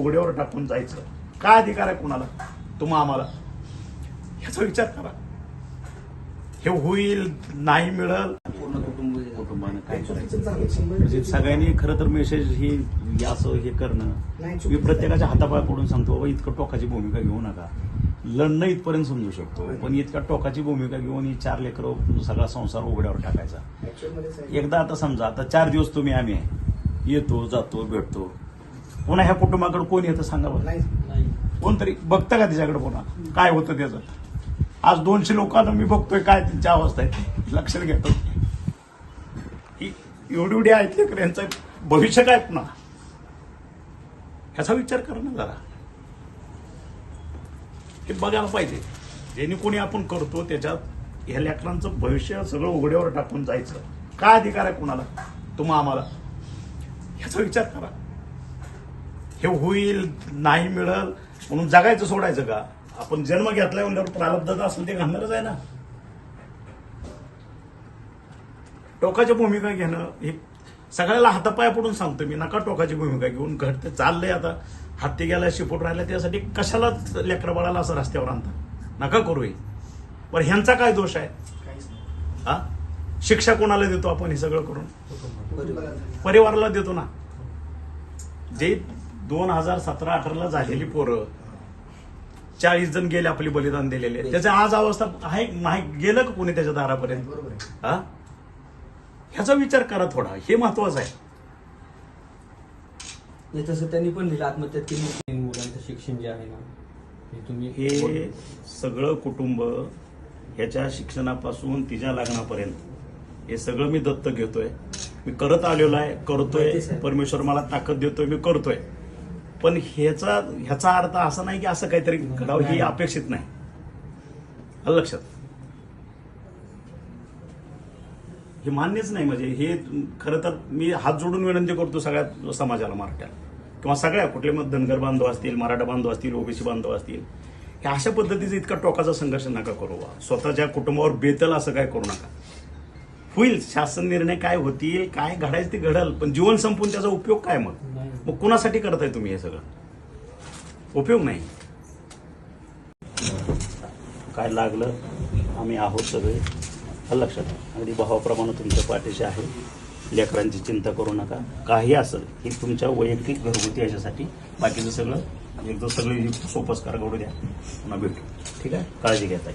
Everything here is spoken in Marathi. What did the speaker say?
उघड्यावर टाकून जायचं. काय अधिकार आहे कुणाला? तुम्हा आम्हाला. ह्याचा विचार करा. हे होईल नाही मिळल. पूर्ण कुटुंब कुटुंबानं काय म्हणजे. सगळ्यांनी खरं तर मेसेज ही असं हे करणं. मी प्रत्येकाच्या हातापाय पडून सांगतो बाबा इतकं टोकाची भूमिका घेऊ नका. लढणं इथपर्यंत समजू शकतो. पण इतक्या टोकाची भूमिका घेऊन ही चार लेकरं सगळा संसार उघड्यावर टाकायचा. एकदा आता समजा आता चार दिवस तुम्ही आम्ही आहे. येतो जातो भेटतो. पुन्हा ह्या कुटुंबाकडे कोण येतं सांगा बरं. नाही. कोणतरी बघतं का त्याच्याकडे पुन्हा? काय होतं त्याचं? आज दोनशे लोकांना मी बघतोय काय त्यांची अवस्था आहे. लक्षात घेतो ही एवढी एवढी आहेत लेकर यांचं भविष्य काय पुन्हा? ह्याचा विचार करा ना जरा. हे बघायला पाहिजे. जेणे कोणी आपण करतो त्याच्यात ह्या लेकरांचं भविष्य सगळं उघड्यावर टाकून जायचं. काय अधिकार आहे कुणाला? तुम्हा आम्हाला? ह्याचा विचार करा. हे होईल नाही मिळल म्हणून जगायचं सोडायचं का? आपण जन्म घेतलाय म्हणल्यावर प्रारब्धात असेल ते घालणारच आहे ना. टोकाची भूमिका घेणं हे सगळ्याला हातापाय पडून सांगतो मी. नका टोकाची भूमिका घेऊन घडत चाललंय आता. हत्ती गेला शिपूट राहिला त्यासाठी कशाला लेकरा बाळाला असं रस्त्यावर आणता नका करू हे. बरं ह्यांचा काय दोष आहे. हा? शिक्षा कोणाला देतो आपण हे सगळं करून. परिवाराला देतो ना. जे दोन हजार सतरा अठराला झालेली पोरं. चाळीस जण गेले आपली बलिदान दिलेले. त्याच्या आज अवस्था आहे नाही गेलं का कोणी त्याच्या दारापर्यंत? बरोबर आहे. हा? ह्याचा विचार करा थोडा. हे महत्वाचं आहे. नाही तसं त्यांनी पण लिहिलं आत्महत्या केली मुलांचं शिक्षण जे आहे ना हे तुम्ही हे सगळं कुटुंब ह्याच्या शिक्षणापासून तिच्या लग्नापर्यंत. हे सगळं मी दत्त घेतोय. मी करत आलेलो आहे करतोय. माहिती. परमेश्वर मला ताकद देतोय मी करतोय. पण ह्याचा ह्याचा अर्थ असा नाही की असं काहीतरी घडावं ही अपेक्षित नाही. आलं लक्षात? हे मान्यच नाही म्हणजे हे खरं तर मी हात जोडून विनंती करतो सगळ्या समाजाला मराठ्याला किंवा सगळ्या कुठले मग धनगर बांधव असतील मराठा बांधव असतील ओबीसी बांधव असतील हे अशा पद्धतीचा इतका टोकाचा संघर्ष नका करू. स्वतःच्या कुटुंबावर बेतल असं काय करू नका. होईल शासन निर्णय काय होतील काय घडायचं ते घडल पण जीवन संपून त्याचा उपयोग काय मग. मग कुणासाठी करताय तुम्ही हे सगळं? उपयोग नाही. काय लागलं? आम्ही आहोत सगळे. लक्षात अगदी भावाप्रमाणे तुमच्या पाठीशी आहे. लेकरांची चिंता करू नका. काही असेल ही तुमच्या वैयक्तिक घरगुती याच्यासाठी. बाकीचं सगळं एकदा सगळं सोपस करा करू द्या. पुन्हा भेटू. ठीक आहे? काळजी घेताय